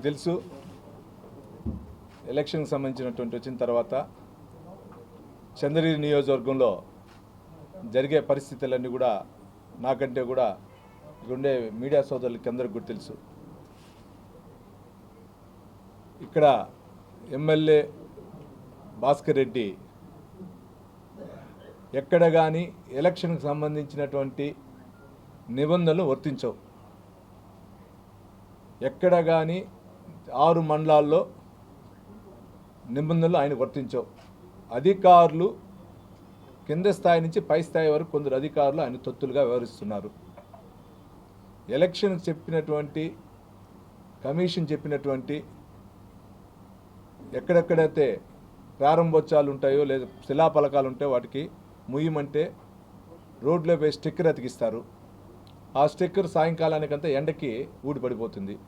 మీకు తెలుసు ఎలక్షన్కి సంబంధించినటువంటి వచ్చిన తర్వాత చంద్రగిరి నియోజకవర్గంలో జరిగే పరిస్థితులన్నీ కూడా నాకంటే కూడా ఇక్కడుండే మీడియా సోదరులకి అందరికి కూడా తెలుసు. ఇక్కడ ఎమ్మెల్యే భాస్కర్ రెడ్డి ఎక్కడ కానీ ఎలక్షన్కి సంబంధించినటువంటి నిబంధనలు వర్తించవు. ఎక్కడ కానీ ఆరు మండలాల్లో నిబంధనలు ఆయన వర్తించవు. అధికారులు కింద స్థాయి నుంచి పై స్థాయి వరకు కొందరు అధికారులు ఆయన తొత్తులుగా వ్యవహరిస్తున్నారు. ఎలక్షన్ చెప్పినటువంటి కమిషన్ చెప్పినటువంటి ఎక్కడెక్కడైతే ప్రారంభోత్సవాలు ఉంటాయో లేదా శిలాఫలకాలు ఉంటాయో వాటికి ముయ్యమంటే రోడ్లో పోయి స్టిక్కర్ అతికిస్తారు. ఆ స్టిక్కర్ సాయంకాలానికంతా ఎండకి ఊడిపడిపోతుంది.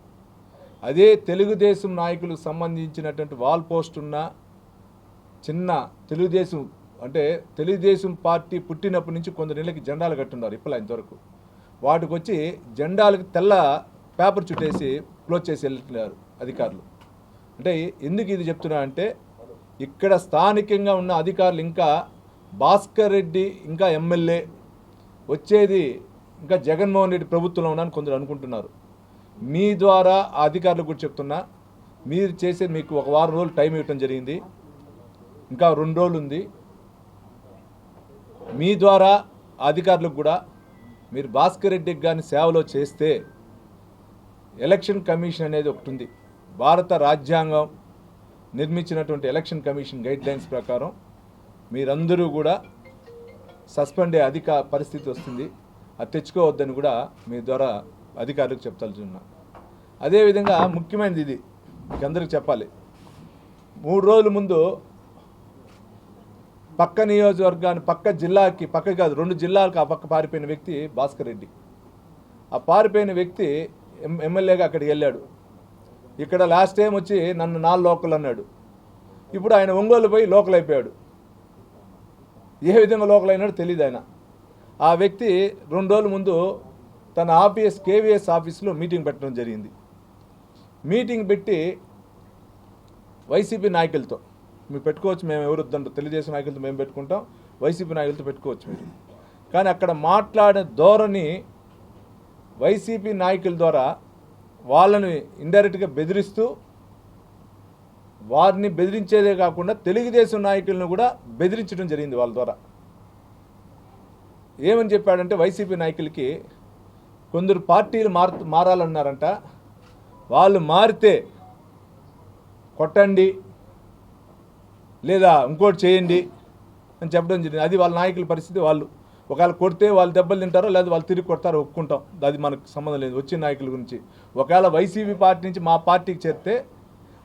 అదే తెలుగుదేశం నాయకులకు సంబంధించినటువంటి వాల్ పోస్ట్ ఉన్న చిన్న తెలుగుదేశం అంటే తెలుగుదేశం పార్టీ పుట్టినప్పటి నుంచి కొందరు నెలలకి జెండాలు కట్టున్నారు ఇప్పుడు ఇంతవరకు. వాటికి వచ్చి జెండాలకు తెల్ల పేపర్ చుట్టేసి క్లోజ్ చేసి వెళ్తున్నారు అధికారులు. అంటే ఎందుకు ఇది చెప్తున్నా అంటే ఇక్కడ స్థానికంగా ఉన్న అధికారులు ఇంకా భాస్కర్ రెడ్డి ఇంకా ఎమ్మెల్యే వచ్చేది ఇంకా జగన్మోహన్ రెడ్డి ప్రభుత్వంలో ఉన్నారని కొందరు అనుకుంటున్నారు. మీ ద్వారా అధికారులకు కూడా చెప్తున్నా మీరు చేసే మీకు ఒక వారం రోజులు టైం ఇవ్వటం జరిగింది. ఇంకా రెండు రోజులు ఉంది. మీ ద్వారా అధికారులకు కూడా మీరు భాస్కర్ రెడ్డికి కానీ సేవలో చేస్తే ఎలక్షన్ కమిషన్ అనేది ఒకటి ఉంది. భారత రాజ్యాంగం నిర్మించినటువంటి ఎలక్షన్ కమిషన్ గైడ్ లైన్స్ ప్రకారం మీరందరూ కూడా సస్పెండ్ అయ్యే అధిక పరిస్థితి వస్తుంది. అది తెచ్చుకోవద్దని కూడా మీ ద్వారా అధికారులకు చెప్తాల్సిన అదేవిధంగా ముఖ్యమైనది ఇది. అందరికి చెప్పాలి. మూడు రోజుల ముందు పక్క నియోజకవర్గాన్ని పక్క జిల్లాకి పక్క కాదు రెండు జిల్లాలకు ఆ పక్క పారిపోయిన వ్యక్తి భాస్కర్ రెడ్డి. ఆ పారిపోయిన వ్యక్తి ఎం ఎమ్మెల్యేగా అక్కడికి వెళ్ళాడు. ఇక్కడ లాస్ట్ టైం వచ్చి నన్ను నాలుగు లోకల్ అన్నాడు. ఇప్పుడు ఆయన ఒంగోలు పోయి లోకల్ అయిపోయాడు. ఏ విధంగా లోకల్ అయినాడో తెలియదు ఆయన. ఆ వ్యక్తి రెండు రోజుల ముందు తన ఆర్పిఎస్ కేవీఎస్ ఆఫీస్లో మీటింగ్ పెట్టడం జరిగింది. మీటింగ్ పెట్టి వైసీపీ నాయకులతో మీరు పెట్టుకోవచ్చు మేము ఎవరు వద్దంటే తెలుగుదేశం నాయకులతో మేము పెట్టుకుంటాం వైసీపీ నాయకులతో పెట్టుకోవచ్చు మీరు. కానీ అక్కడ మాట్లాడే ధోరణి వైసీపీ నాయకుల ద్వారా వాళ్ళని ఇండైరెక్ట్గా బెదిరిస్తూ వారిని బెదిరించేదే కాకుండా తెలుగుదేశం నాయకులను కూడా బెదిరించడం జరిగింది వాళ్ళ ద్వారా. ఏమని చెప్పాడంటే వైసీపీ నాయకులకి కొందరు పార్టీలు మార్ మారాలన్నారంట. వాళ్ళు మారితే కొట్టండి లేదా ఇంకోటి చేయండి అని చెప్పడం జరిగింది. అది వాళ్ళ నాయకుల పరిస్థితి. వాళ్ళు ఒకవేళ కొడితే వాళ్ళు దెబ్బలు తింటారో లేదా వాళ్ళు తిరిగి కొడతారో ఒప్పుకుంటాం. అది మనకు సంబంధం లేదు వచ్చిన నాయకుల గురించి. ఒకవేళ వైసీపీ పార్టీ నుంచి మా పార్టీకి చేరితే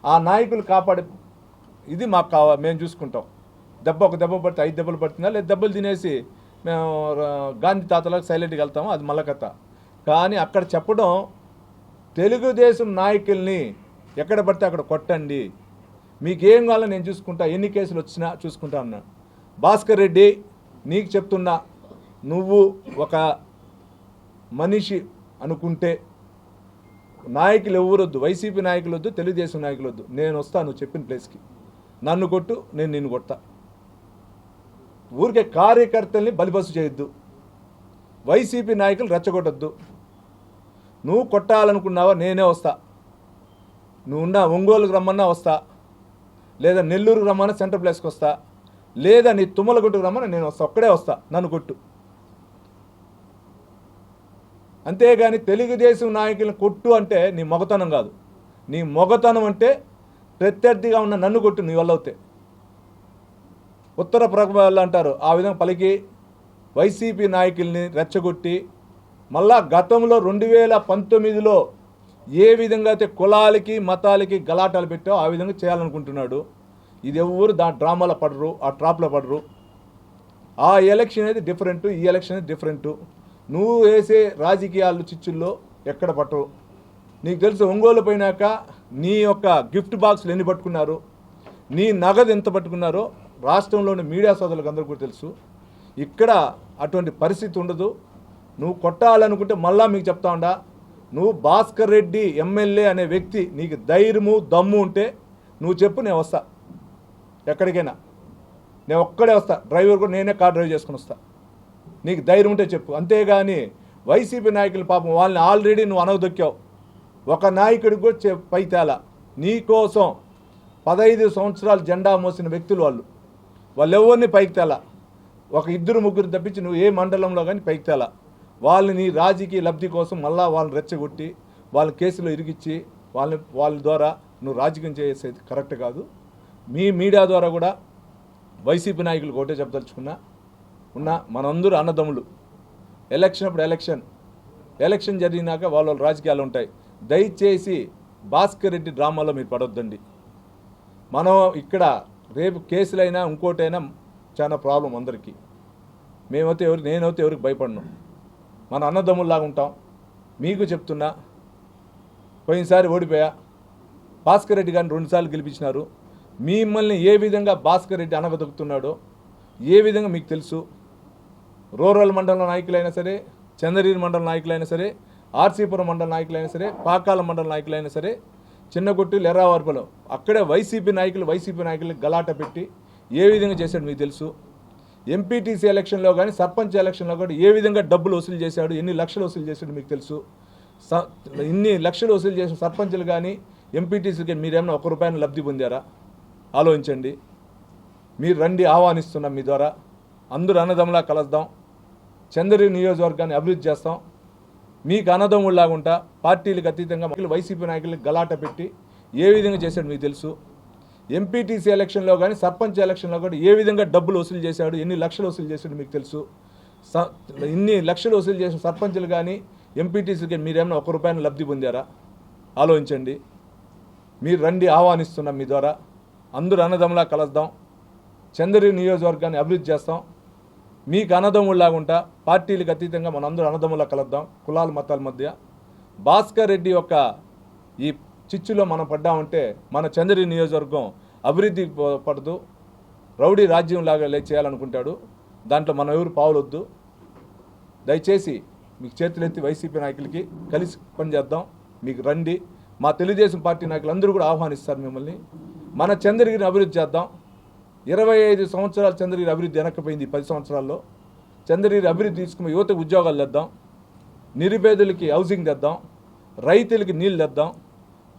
ఆ నాయకులు కాపాడే ఇది మాకు కావ మేము చూసుకుంటాం. దెబ్బ ఒక దెబ్బ పడితే ఐదు దెబ్బలు పడుతుందా లేదా దెబ్బలు తినేసి మేము గాంధీ తాతలకు సైలెంట్గా వెళ్తాము అది మళ్ళా కథ. కానీ అక్కడ చెప్పడం తెలుగుదేశం నాయకుల్ని ఎక్కడ పడితే అక్కడ కొట్టండి. మీకేం కావాలో నేను చూసుకుంటా. ఎన్ని కేసులు వచ్చినా చూసుకుంటా అన్నా. భాస్కర్ రెడ్డి నీకు చెప్తున్నా నువ్వు ఒక మనిషి అనుకుంటే నాయకులు ఎవరొద్దు వైసీపీ నాయకులు వద్దు తెలుగుదేశం నాయకులు వద్దు. నేను వస్తాను నువ్వు చెప్పిన ప్లేస్కి. నన్ను కొట్టు నేను నిన్ను కొడతా. ఊరికే కార్యకర్తల్ని బలిబస్సు చేయొద్దు. వైసీపీ నాయకులు రెచ్చగొట్టద్దు. నువ్వు కొట్టాలనుకున్నావా నేనే వస్తా. నువ్వు ఉన్న ఒంగోలుకు రమ్మన్నా వస్తా. లేదా నెల్లూరుకు రమ్మన్నా సెంటర్ ప్లేస్కి వస్తా. లేదా నీ తుమ్మలగుట్టుకు రమ్మన్నా నేను వస్తా. ఒక్కడే వస్తా. నన్ను కొట్టు. అంతేగాని తెలుగుదేశం నాయకులను కొట్టు అంటే నీ మొగతనం కాదు. నీ మొగతనం అంటే ప్రత్యర్థిగా ఉన్న నన్ను కొట్టు నీ వల్ల అవుతే. ఉత్తర ప్రభావాలు అంటారు. ఆ విధంగా పలికి వైసీపీ నాయకుల్ని రెచ్చగొట్టి మళ్ళా గతంలో రెండు వేల పంతొమ్మిదిలో ఏ విధంగా అయితే కులాలకి మతాలకి గలాటాలు పెట్టావో ఆ విధంగా చేయాలనుకుంటున్నాడు. ఇది ఎవరు దా డ్రామాలో పడరు ఆ ట్రాప్లో పడరు. ఆ ఎలక్షన్ అనేది డిఫరెంట్ ఈ ఎలక్షన్ అనేది డిఫరెంట్. నువ్వు వేసే రాజకీయాలు చిచ్చుల్లో ఎక్కడ పట్టవు. నీకు తెలుసు ఒంగోలు పోయినాక నీ యొక్క గిఫ్ట్ బాక్స్లు ఎన్ని పట్టుకున్నారు? నీ నగదు ఎంత పట్టుకున్నారో రాష్ట్రంలోని మీడియా సోదరులకు అందరికీ కూడా తెలుసు. ఇక్కడ అటువంటి పరిస్థితి ఉండదు. నువ్వు కొట్టాలనుకుంటే మళ్ళా మీకు చెప్తా ఉండా. నువ్వు భాస్కర్ రెడ్డి ఎమ్మెల్యే అనే వ్యక్తి నీకు ధైర్యము దమ్ము ఉంటే నువ్వు చెప్పు నేను వస్తా. ఎక్కడికైనా. నేను ఒక్కడే వస్తా. డ్రైవర్ కూడా నేనే కార్ డ్రైవ్ చేసుకుని వస్తా. నీకు ధైర్యం ఉంటే చెప్పు. అంతేగాని వైసీపీ నాయకులు పాపం వాళ్ళని ఆల్రెడీ నువ్వు అనగదొక్కావు. ఒక నాయకుడికి కూడా చె- పై తేలా. నీ కోసం పదహైదు సంవత్సరాలు జెండా మోసిన వ్యక్తులు వాళ్ళు. వాళ్ళు ఎవరిని పైకి తేలా? ఒక ఇద్దరు ముగ్గురు తప్పించి నువ్వు ఏ మండలంలో కానీ పైకి తేలా. వాళ్ళని రాజకీయ లబ్ధి కోసం మళ్ళా వాళ్ళని రెచ్చగొట్టి వాళ్ళ కేసులో ఇరిగిచ్చి వాళ్ళని వాళ్ళ ద్వారా నువ్వు రాజకీయం చేసేది కరెక్ట్ కాదు. మీ మీడియా ద్వారా కూడా వైసీపీ నాయకులు ఒకటే చెప్పదలుచుకున్నా ఉన్న మనందరూ అన్నదమ్ములు. ఎలక్షన్ అప్పుడు ఎలక్షన్. ఎలక్షన్ జరిగినాక వాళ్ళ రాజకీయాలు ఉంటాయి. దయచేసి భాస్కర్ రెడ్డి డ్రామాలో మీరు పడొద్దండి. మనం ఇక్కడ రేపు కేసులైనా ఇంకోటైనా చాలా ప్రాబ్లం అందరికీ. మేమైతే ఎవరు నేనైతే ఎవరికి భయపడినాం. మన అన్నదమ్ముల్లాగా ఉంటాం. మీకు చెప్తున్నా పోయినసారి ఓడిపోయా. భాస్కర్ రెడ్డి గారిని రెండుసార్లు గెలిపించినారు. మిమ్మల్ని ఏ విధంగా భాస్కర్ రెడ్డి అనగదొక్కుతున్నాడో ఏ విధంగా మీకు తెలుసు? రూరల్ మండల నాయకులైనా సరే చంద్రగిరి మండల నాయకులైనా సరే ఆర్సీపురం మండల నాయకులైనా సరే పాకాల మండల నాయకులైనా సరే చిన్నగొట్టు లెర్రావార్పులో అక్కడే వైసీపీ నాయకులు వైసీపీ నాయకులు గలాట పెట్టి ఏ విధంగా చేశాడు మీకు తెలుసు? ఎంపీటీసీ ఎలక్షన్లో కానీ సర్పంచ్ ఎలక్షన్లో కానీ ఏ విధంగా డబ్బులు వసూలు చేశాడు ఎన్ని లక్షలు వసూలు చేశాడు మీకు తెలుసు? స ఇన్ని లక్షలు వసూలు చేసిన సర్పంచ్లు కానీ ఎంపీటీసీ కానీ మీరేమైనా ఒక రూపాయలు లబ్ధి పొందారా? ఆలోచించండి. మీరు రండి ఆహ్వానిస్తున్నాం మీ ద్వారా. అందరూ అన్నదమ్ములా కలుద్దాం. చంద్రగిరి నియోజకవర్గాన్ని అభివృద్ధి చేస్తాం. మీకు అన్నదమ్ముళ్ళలాగుంటా పార్టీలకు అతీతంగా వైసీపీ నాయకులకు గలాట పెట్టి ఏ విధంగా చేశాడు మీకు తెలుసు? ఎంపీటీసీ ఎలక్షన్లో కానీ సర్పంచ్ ఎలక్షన్లో కూడా ఏ విధంగా డబ్బులు వసూలు చేశాడు ఎన్ని లక్షలు వసూలు చేశాడు మీకు తెలుసు? స- ఇన్ని లక్షలు వసూలు చేసిన సర్పంచులు కానీ ఎంపీటీసీ కానీ మీరేమైనా ఒక రూపాయలు లబ్ధి పొందారా? ఆలోచించండి. మీరు రండి ఆహ్వానిస్తున్నాం మీ ద్వారా. అందరూ అన్నదమ్ములా కలుద్దాం. చంద్రగిరి నియోజకవర్గాన్ని అభివృద్ధి చేస్తాం. మీకు అన్నదమ్ముళ్ళలాగుంటా పార్టీలకు అతీతంగా మనందరూ అన్నదమ్ములా కలుద్దాం. కులాల మతాల మధ్య. భాస్కర్ రెడ్డి యొక్క ఈ చిచ్చులో మనం పడ్డామంటే మన చంద్రగిరి నియోజకవర్గం అభివృద్ధి ప- పడదు. రౌడీ రాజ్యం లాగా లే చేయాలనుకుంటాడు. దాంట్లో మనం ఎవరు పావులొద్దు. దయచేసి మీకు చేతులెత్తి వైసీపీ నాయకులకి కలిసి పనిచేద్దాం మీకు రండి. మా తెలుగుదేశం పార్టీ నాయకులు అందరూ కూడా ఆహ్వానిస్తారు మిమ్మల్ని. మన చంద్రగిరిని అభివృద్ధి చేద్దాం. ఇరవై ఐదు సంవత్సరాలు చంద్రగిరి అభివృద్ధి వెనక్కిపోయింది పది సంవత్సరాల్లో. చంద్రగిరి అభివృద్ధి తీసుకుని యువతకు ఉద్యోగాలు తెద్దాం. నిరుపేదలకి హౌసింగ్ తెద్దాం. రైతులకి నీళ్ళు తెద్దాం.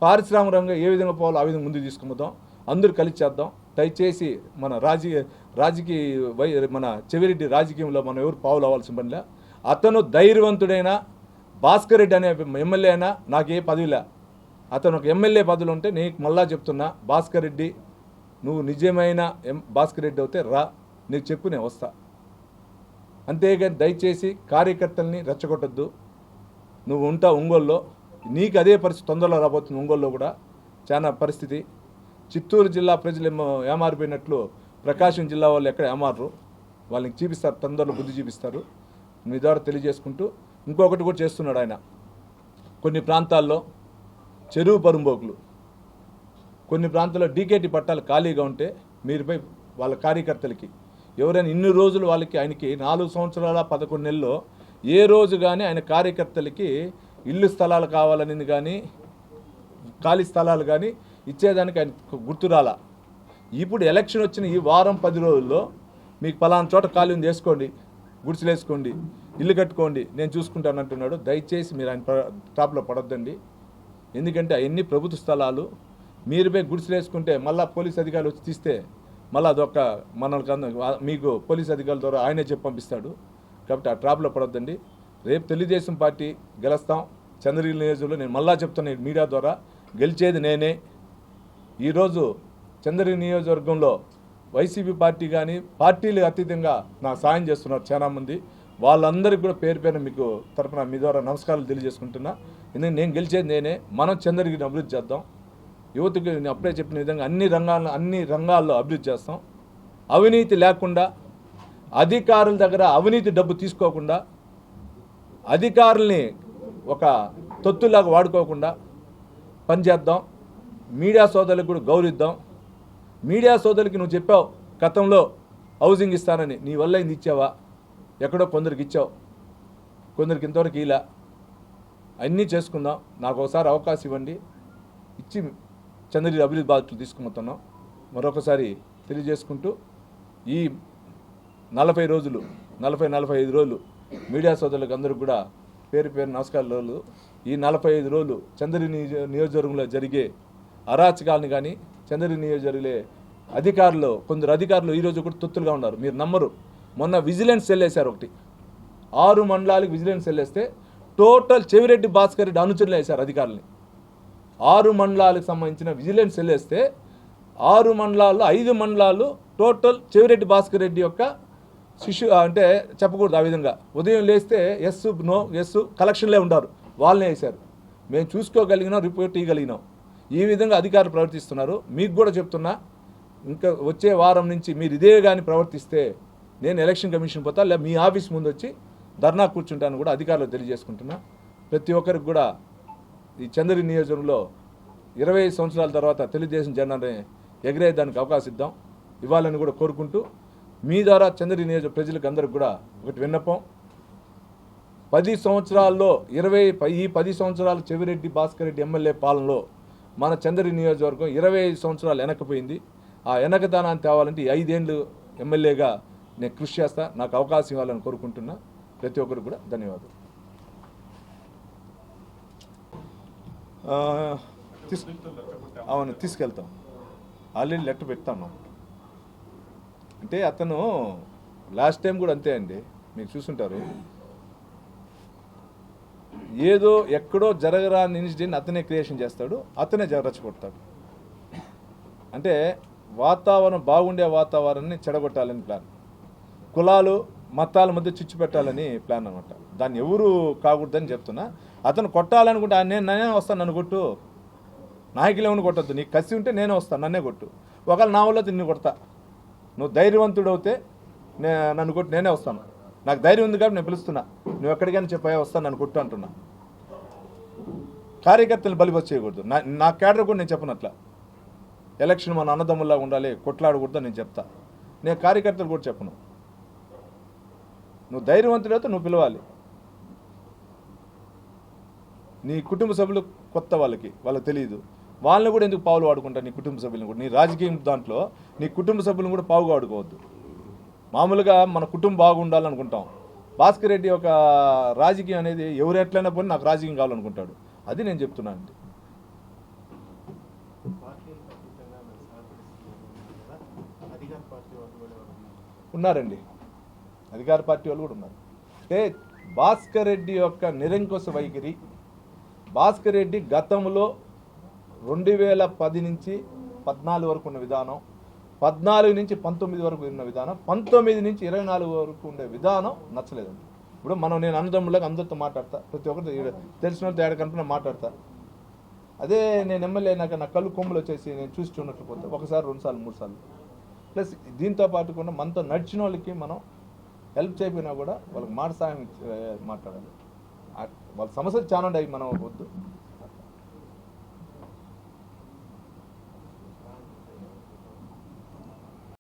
పారిశ్రామిక రంగం ఏ విధంగా పోవాలో ఆ విధంగా ముందుకు తీసుకుందాం అందరూ కలిసి చేద్దాం. దయచేసి మన రాజకీయ రాజకీయ వై మన చెవిరెడ్డి రాజకీయంలో మనం ఎవరు పావులు అవ్వాల్సిన పనిలే అతను ధైర్యవంతుడైన భాస్కర్ రెడ్డి అనే ఎమ్మెల్యే అయినా నాకు ఏ పదవిలే అతను ఒక ఎమ్మెల్యే పదవులు ఉంటే నీకు మళ్ళా చెప్తున్నా భాస్కర్ రెడ్డి నువ్వు నిజమైన ఎం భాస్కర్ రెడ్డి అవుతే రా నీకు చెప్పు నేను వస్తా. అంతేగాని దయచేసి కార్యకర్తల్ని రెచ్చగొట్టద్దు. నువ్వు ఉంటా ఒంగోల్లో నీకు అదే పరిస్థితి తొందరలో రాబోతుంది ఒంగోలులో కూడా. చాలా పరిస్థితి. చిత్తూరు జిల్లా ప్రజలు ఏమో ఏమారిపోయినట్లు ప్రకాశం జిల్లా వాళ్ళు ఎక్కడ ఏమారు వాళ్ళకి చూపిస్తారు తొందరలో బుద్ధి చూపిస్తారు. మీ ద్వారా తెలియజేసుకుంటూ ఇంకొకటి కూడా చేస్తున్నాడు ఆయన. కొన్ని ప్రాంతాల్లో చెరువు పరుంబోకులు. కొన్ని ప్రాంతాల్లో డీకేటీ పట్టాలు ఖాళీగా ఉంటే మీరుపై వాళ్ళ కార్యకర్తలకి ఎవరైనా ఇన్ని రోజులు వాళ్ళకి ఆయనకి నాలుగు సంవత్సరాల పదకొండు నెలల్లో ఏ రోజు కానీ ఆయన కార్యకర్తలకి ఇల్లు స్థలాలు కావాలని కానీ ఖాళీ స్థలాలు కానీ ఇచ్చేదానికి ఆయన గుర్తురాల ఇప్పుడు ఎలక్షన్ వచ్చిన ఈ వారం పది రోజుల్లో మీకు పలానా చోట ఖాళీ ఉంది వేసుకోండి గుడిసెలేసుకోండి ఇల్లు కట్టుకోండి నేను చూసుకుంటాను అంటున్నాడు. దయచేసి మీరు ఆయన టాప్లో పడొద్దండి. ఎందుకంటే అవన్నీ ప్రభుత్వ స్థలాలు మీరు పోయి గుడిసెలేసుకుంటే మళ్ళీ పోలీస్ అధికారులు వచ్చి తీస్తే మళ్ళీ అదొక మనకు మీకు పోలీస్ అధికారుల ద్వారా ఆయనే చెప్పి పంపిస్తాడు. కాబట్టి ఆ ట్రాప్లో పడొద్దండి. రేపు తెలుగుదేశం పార్టీ గెలుస్తాం. చంద్రగిరి నియోజకవర్గంలో నేను మళ్ళా చెప్తున్నా మీడియా ద్వారా గెలిచేది నేనే. ఈరోజు చంద్రగిరి నియోజకవర్గంలో వైసీపీ పార్టీ కానీ పార్టీలు అతీతంగా నాకు సాయం చేస్తున్నారు చాలామంది వాళ్ళందరికీ కూడా పేరు పేరు మీకు తరపున మీ ద్వారా నమస్కారాలు తెలియజేసుకుంటున్నా. ఎందుకంటే నేను గెలిచేది నేనే మనం చంద్రగిరిని అభివృద్ధి చేద్దాం. యువతకి నేను అప్పుడే చెప్పిన విధంగా అన్ని రంగాల్లో అన్ని రంగాల్లో అభివృద్ధి చేస్తాం. అవినీతి లేకుండా అధికారుల దగ్గర అవినీతి డబ్బు తీసుకోకుండా అధికారుల్ని ఒక తొత్తులాగా వాడుకోకుండా పనిచేద్దాం మీడియా సోదరులకు కూడా గౌరవిద్దాం. మీడియా సోదరులకి నువ్వు చెప్పావు గతంలో హౌసింగ్ ఇస్తానని. నీ వల్ల ఇది ఇచ్చావా? ఎక్కడో కొందరికి ఇచ్చావు. కొందరికి ఇంతవరకు ఇలా అన్నీ చేసుకుందాం. నాకు ఒకసారి అవకాశం ఇవ్వండి. ఇచ్చి చంద్రగిరి అభివృద్ధి బాధ్యతలు తీసుకుపోతున్నాం. మరొకసారి తెలియజేసుకుంటూ ఈ నలభై రోజులు నలభై నలభై ఐదు రోజులు మీడియా సోదరులకు అందరూ కూడా పేరు పేరు నమస్కారాలు ఈ నలభై ఐదు రోజులు చంద్రి నియోజ నియోజకవర్గంలో జరిగే అరాచకాలను కానీ చంద్రి నియోజకవర్గలే అధికారులు కొందరు అధికారులు ఈరోజు కూడా తొత్తులుగా ఉన్నారు. మీరు నమ్మరు. మొన్న విజిలెన్స్ వెళ్ళేశారు ఒకటి. ఆరు మండలాలకు విజిలెన్స్ వెళ్ళేస్తే టోటల్ చెవిరెడ్డి భాస్కర్ రెడ్డి అనుచరులు వేశారు అధికారులని. ఆరు మండలాలకు సంబంధించిన విజిలెన్స్ వెళ్ళేస్తే ఆరు మండలాల్లో ఐదు మండలాలు టోటల్ చెవిరెడ్డి భాస్కర్ రెడ్డి యొక్క శిష్యు అంటే చెప్పకూడదు ఆ విధంగా. ఉదయం లేస్తే ఎస్ నో ఎస్ కలెక్షన్లే ఉంటారు వాళ్ళనే వేశారు. మేము చూసుకోగలిగినాం రిపోర్ట్ ఇవ్వగలిగినాం ఈ విధంగా అధికారులు ప్రవర్తిస్తున్నారు. మీకు కూడా చెప్తున్నా ఇంకా వచ్చే వారం నుంచి మీరు ఇదే కానీ ప్రవర్తిస్తే నేను ఎలక్షన్ కమిషన్ పోతా లేదా మీ ఆఫీస్ ముందు వచ్చి ధర్నా కూర్చుంటాను కూడా అధికారులు తెలియజేసుకుంటున్నా. ప్రతి ఒక్కరికి కూడా ఈ చంద్రగిరి నియోజకంలో ఇరవై సంవత్సరాల తర్వాత తెలుగుదేశం జెండాని ఎగిరేయడానికి అవకాశం ఇద్దాం. ఇవ్వాలని కూడా కోరుకుంటూ మీ ద్వారా చంద్రగిరి నియోజక ప్రజలకు అందరికి కూడా ఒకటి విన్నపం. పది సంవత్సరాల్లో ఇరవై ఈ పది సంవత్సరాలు చెవిరెడ్డి భాస్కర్ రెడ్డి ఎమ్మెల్యే పాలనలో మన చంద్రగిరి నియోజకవర్గం ఇరవై ఐదు సంవత్సరాలు వెనకపోయింది. ఆ వెనకదానాన్ని తేవాలంటే ఐదేళ్ళు ఎమ్మెల్యేగా నేను కృషి చేస్తా. నాకు అవకాశం ఇవ్వాలని కోరుకుంటున్నా. ప్రతి ఒక్కరు కూడా ధన్యవాదాలు. ఆ, అవును తీసుకెళ్తాం. ఆల్రెడీ లెటర్ పెడతాను. అంటే అతను లాస్ట్ టైం కూడా అంతే అండి. మీరు చూసుంటారు. ఏదో ఎక్కడో జరగరాని ఇన్సిడెంట్ అతనే క్రియేషన్ చేస్తాడు అతనే జరగరచ్చగొడతాడు అంటే వాతావరణం బాగుండే వాతావరణాన్ని చెడగొట్టాలని ప్లాన్. కులాలు మతాల మధ్య చిచ్చు పెట్టాలని ప్లాన్ అనమాట దాన్ని ఎవరు కాకూడదని చెప్తున్నా. అతను కొట్టాలనుకుంటే నేను నేనే వస్తాను నన్ను కొట్టు. నాయకులు ఏమని కొట్టద్దు. నీకు కసి ఉంటే నేనే వస్తాను నన్నే కొట్టు. ఒకవేళ నా వల్ల నిన్ను కొడతా. నువ్వు ధైర్యవంతుడవుతే నే నన్ను కొట్టి నేనే వస్తాను. నాకు ధైర్యం ఉంది కాబట్టి నేను పిలుస్తున్నా. నువ్వు ఎక్కడికైనా చెప్పాయా వస్తాను నన్ను కొట్టు అంటున్నా. కార్యకర్తలు బలిపొచ్చి చేయకూడదు. నా నా క్యాడర్ కూడా నేను చెప్పనట్లా. ఎలక్షన్ మన అన్నదమ్ముల్లా ఉండాలి కొట్లాడకూడదు నేను చెప్తా. నేను కార్యకర్తలు కూడా చెప్పను. నువ్వు ధైర్యవంతుడైతే నువ్వు పిలవాలి. నీ కుటుంబ సభ్యులు కొత్త వాళ్ళకి వాళ్ళకి తెలియదు వాళ్ళని కూడా ఎందుకు పావులు వాడుకుంటా నీ కుటుంబ సభ్యులను కూడా? నీ రాజకీయం దాంట్లో నీ కుటుంబ సభ్యులను కూడా పావుగా వాడుకోవద్దు. మామూలుగా మన కుటుంబం బాగుండాలనుకుంటాం. భాస్కర్ రెడ్డి ఒక రాజకీయం అనేది ఎవరు ఎట్లయినా పోనీ నాకు రాజకీయం కావాలనుకుంటాడు. అది నేను చెప్తున్నాను అండి ఉన్నారండి. అధికార పార్టీ వాళ్ళు కూడా ఉన్నారు. అంటే భాస్కర్ రెడ్డి యొక్క నిరంకుశ వైఖరి భాస్కర్ రెడ్డి గతంలో రెండు వేల పది నుంచి పద్నాలుగు వరకు ఉన్న విధానం పద్నాలుగు నుంచి పంతొమ్మిది వరకు ఉన్న విధానం పంతొమ్మిది నుంచి ఇరవై నాలుగు వరకు ఉండే విధానం నచ్చలేదండి. ఇప్పుడు మనం నేను అన్నదమ్ములకు అందరితో మాట్లాడతా ప్రతి ఒక్కరితో ఈడ తెలిసిన వాళ్ళతో ఏడ కనుక మాట్లాడతా. అదే నేను ఎమ్మెల్యే అయినాక నా కళ్ళు కొమ్ములు వచ్చేసి నేను చూసి చూడనట్లు పోతే ఒకసారి రెండుసార్లు మూడు సార్లు. ప్లస్ దీంతో పాటు కూడా మనతో నడిచిన వాళ్ళకి మనం హెల్ప్ చేయకపోయినా కూడా వాళ్ళకి మాట సాయం మాట్లాడాలి. వాళ్ళ సమస్యలు చాలా ఉన్నాయి మనం వద్దు